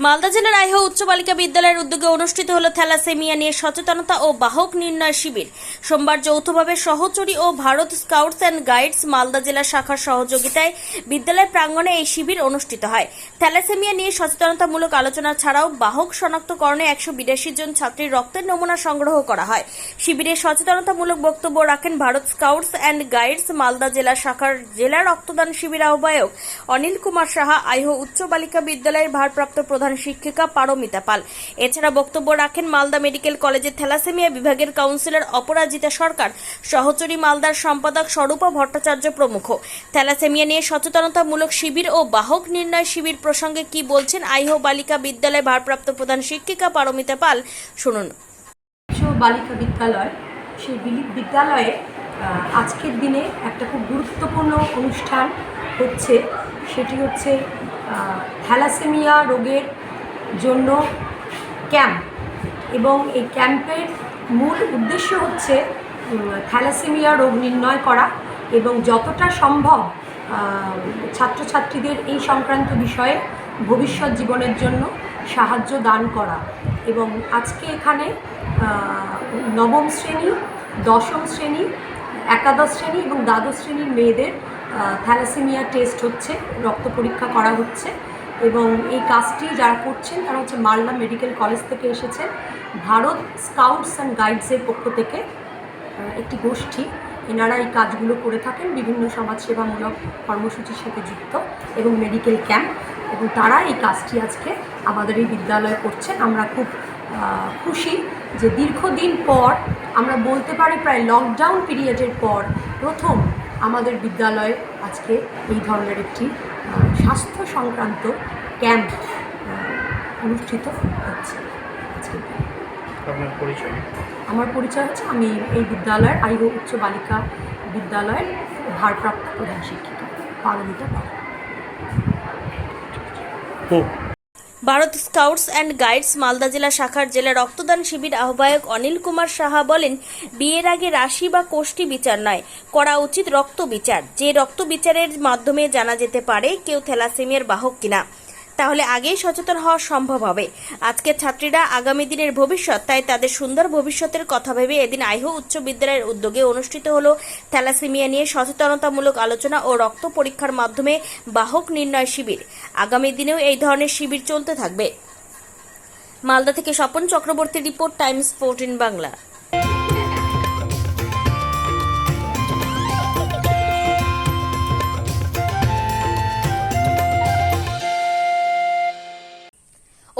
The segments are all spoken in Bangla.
মালদা জেলার আইহ উচ্চ বালিকা বিদ্যালয়ের উদ্যোগে অনুষ্ঠিত হল থ্যালাসেমিয়া নিয়ে সচেতনতা ও বাহক নির্ণয় শিবির। সোমবার যৌথভাবে সহচরী ও Bharat scouts and guides Malda জেলা শাখার সহযোগিতায় বিদ্যালয় প্রাঙ্গণে এই শিবির অনুষ্ঠিত হয়। থ্যালাসেমিয়া নিয়ে সচেতনতামূলক আলোচনা ছাড়াও বাহক শনাক্তকরণে একশো বিরাশি জন ছাত্রীর রক্তের নমুনা সংগ্রহ করা হয়। শিবিরে সচেতনতামূলক বক্তব্য রাখেন Bharat scouts and guides Malda জেলা শাখার জেলা রক্তদান শিবির আহ্বায়ক অনিল কুমার সাহা। আইহ উচ্চ বালিকা বিদ্যালয়ের ভারপ্রাপ্ত প্রধান শিক্ষিকা পারমিতা পাল। এছাড়া বক্তব্য রাখেন মালদা মেডিকেল কলেজের থ্যালাসেমিয়া বিভাগের কাউন্সিলর অপরাজিতা সরকার, সহচরী মালদার সম্পাদক স্বরূপা ভট্টাচার্য প্রমুখ। থ্যালাসেমিয়া নিয়ে সচেতনতামূলক শিবির ও বাহক নির্ণয় শিবির প্রসঙ্গে কি বলছেন আইহ বালিকা বিদ্যালয় ভারপ্রাপ্ত প্রধান শিক্ষিকা পারমিতা পাল, শুনুন। বালিকা বিদ্যালয়, সেই বিদ্যালয়ে আজকের দিনে একটা খুব গুরুত্বপূর্ণ অনুষ্ঠান হচ্ছে। সেটি হচ্ছে থ্যালাসেমিয়া রোগের জন্য ক্যাম্প। এবং এই ক্যাম্পের মূল উদ্দেশ্য হচ্ছে থ্যালাসেমিয়া রোগ নির্ণয় করা এবং যতটা সম্ভব ছাত্রছাত্রীদের এই সংক্রান্ত বিষয়ে ভবিষ্যৎ জীবনের জন্য সাহায্য দান করা। এবং আজকে এখানে নবম শ্রেণি, দশম শ্রেণি, একাদশ শ্রেণি এবং দ্বাদশ শ্রেণির মেয়েদের থ্যালাসেমিয়া টেস্ট হচ্ছে, রক্ত পরীক্ষা করা হচ্ছে এবং এই কাজটি যারা করছেন তারা হচ্ছে মালদা মেডিকেল কলেজ থেকে এসেছেন ভারত স্কাউটস অ্যান্ড গাইডসের পক্ষ থেকে একটি গোষ্ঠী। এনারা এই কাজগুলো করে থাকেন, বিভিন্ন সমাজসেবামূলক কর্মসূচির সাথে যুক্ত এবং মেডিকেল ক্যাম্প এবং তারা এই কাজটি আজকে আমাদের এই বিদ্যালয়ে করছেন। আমরা খুব খুশি যে দীর্ঘদিন পর, আমরা বলতে পারি প্রায় লকডাউন পিরিয়ডের পর প্রথম আমাদের বিদ্যালয়ে আজকে এই ধরনের একটি স্বাস্থ্য সংক্রান্ত ক্যাম্প অনুষ্ঠিত হচ্ছে আজকে। আপনার পরিচয়? আমার পরিচয় হচ্ছে আমি এই বিদ্যালয়ের আইগো উচ্চ বালিকা বিদ্যালয়ের ভারপ্রাপ্ত প্রধান শিক্ষিকা Paromita Pal. Bharat scouts and guides Malda জেলা শাখার জেলা রক্তদান শিবির আহ্বায়ক অনিল কুমার সাহা বলেন, বিয়ের আগে রাশি বা কোষ্ঠী বিচার নয়, করা উচিত রক্ত বিচার। যে রক্ত বিচারের মাধ্যমে জানা যেতে পারে কেউ থ্যালাসেমিয়ার বাহক কিনা। তাহলে আগেই সচেতন হওয়া সম্ভব হবে। আজকের ছাত্রীরা আগামী দিনের ভবিষ্যৎ, তাই তাদের সুন্দর ভবিষ্যতের কথা ভেবে এদিন আইহ উচ্চ বিদ্যালয়ের উদ্যোগে অনুষ্ঠিত হলো থ্যালাসেমিয়া নিয়ে সচেতনতামূলক আলোচনা ও রক্ত পরীক্ষার মাধ্যমে বাহক নির্ণয় শিবির। আগামী দিনেও এই ধরনের শিবির চলতে থাকবে। মালদা থেকে Swapan Chakraborty report, Times fourteen Bangla.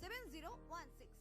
seven zero one six